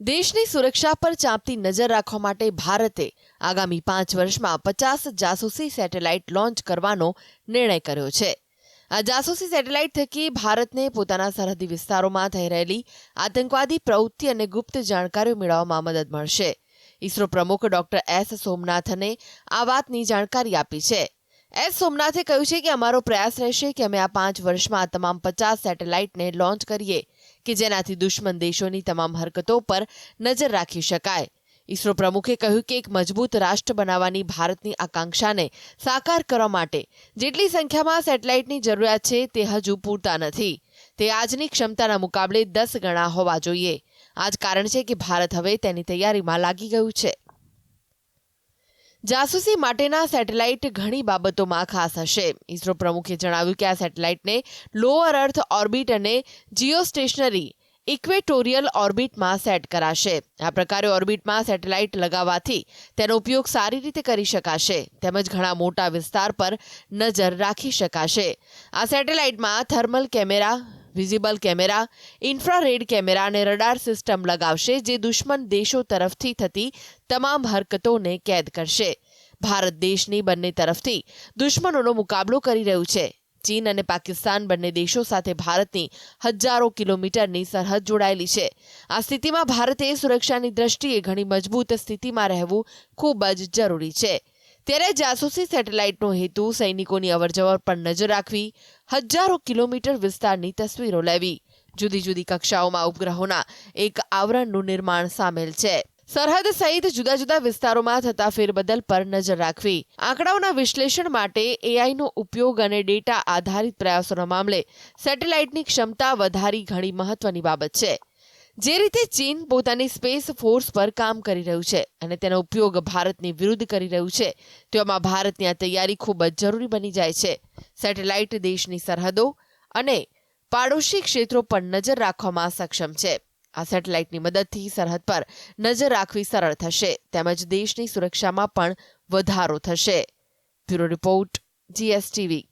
દેશની સુરક્ષા પર ચાંપતી નજર રાખવા માટે ભારતે આગામી પાંચ વર્ષમાં પચાસ જાસૂસી સેટેલાઇટ લોન્ચ કરવાનો નિર્ણય કર્યો છે. આ જાસૂસી સેટેલાઇટ થકી ભારતને પોતાના સરહદી વિસ્તારોમાં થઈ રહેલી આતંકવાદી પ્રવૃત્તિ અને ગુપ્ત જાણકારીઓ મેળવવામાં મદદ મળશે. ઇસરો પ્રમુખ ડોક્ટર એસ સોમનાથને આ વાતની જાણકારી આપી છે. એસ સોમનાથે કહ્યું છે કે અમારો પ્રયાસ રહેશે કે અમે આ પાંચ વર્ષમાં તમામ પચાસ સેટેલાઇટને લોન્ચ કરીએ કે જેનાથી દુશ્મન દેશોની તમામ હરકતો પર નજર રાખી શકાય. ઇસરો પ્રમુખે કહ્યું કે એક મજબૂત રાષ્ટ્ર બનાવવાની ભારતની આકાંક્ષાને સાકાર કરવા માટે જેટલી સંખ્યામાં સેટેલાઇટની જરૂરિયાત છે તે હજુ પૂરતા નથી. તે આજની ક્ષમતાના મુકાબલે દસ ગણા હોવા જોઈએ. આ જ કારણ છે કે ભારત હવે તેની તૈયારીમાં લાગી ગયું છે. જાસૂસી માટેના સેટેલાઇટ ઘણી બાબતોમાં ખાસ હશે. ઇસરો પ્રમુખે જણાવ્યું કે આ સેટેલાઇટને લોઅર અર્થ ઓર્બિટ અને જીઓ સ્ટેશનરી ઇક્વેટોરિયલ ઓર્બિટમાં સેટ કરાશે. આ પ્રકારે ઓર્બિટમાં સેટેલાઇટ લગાવવાથી તેનો ઉપયોગ સારી રીતે કરી શકાશે, તેમજ ઘણા મોટા વિસ્તાર પર નજર રાખી શકાશે. આ સેટેલાઇટમાં thermal camera visible camera infrared camera અને રડાર સિસ્ટમ લગાવશે જે દુશ્મન દેશો તરફથી થતી તમામ હરકતોને કેદ કરશે. ભારત દેશની બંને તરફથી દુશ્મનોનો મુકાબલો કરી રહ્યું છે. ચીન અને પાકિસ્તાન બંને દેશો સાથે ભારતની હજારો કિલોમીટરની સરહદ જોડાયેલી છે. આ સ્થિતિમાં ભારતે સુરક્ષાની દ્રષ્ટિએ ઘણી મજબૂત સ્થિતિમાં રહેવું ખૂબ જ જરૂરી છે. ત્યારે જાસૂસી સેટેલાઇટનો હેતુ સૈનિકોની અવરજવર પર નજર રાખવી હજારો કિલોમીટર વિસ્તારની તસવીરો લેવી. જુદી જુદી કક્ષાઓમાં ઉપગ્રહોના એક આવરણનું નિર્માણ સામેલ છે. સરહદ સહિત જુદા જુદા વિસ્તારોમાં થતા ફેરબદલ પર નજર રાખવી. આંકડાઓના વિશ્લેષણ માટે એઆઈનો ઉપયોગ અને ડેટા આધારિત પ્રયાસોના મામલે સેટેલાઇટની ક્ષમતા વધારી ઘણી મહત્વની બાબત છે. જે રીતે ચીન પોતાની સ્પેસ ફોર્સ પર કામ કરી રહ્યું છે અને તેનો ઉપયોગ ભારતની વિરુદ્ધ કરી રહ્યું છે તેમાં ભારતની આ તૈયારી ખૂબ જ જરૂરી બની જાય છે. સેટેલાઇટ દેશની સરહદો અને પાડોશી ક્ષેત્રો પર નજર રાખવામાં સક્ષમ છે. આ સેટેલાઇટની મદદથી સરહદ પર નજર રાખવી સરળ થશે, તેમજ દેશની સુરક્ષામાં પણ વધારો થશે. Bureau report, GSTV.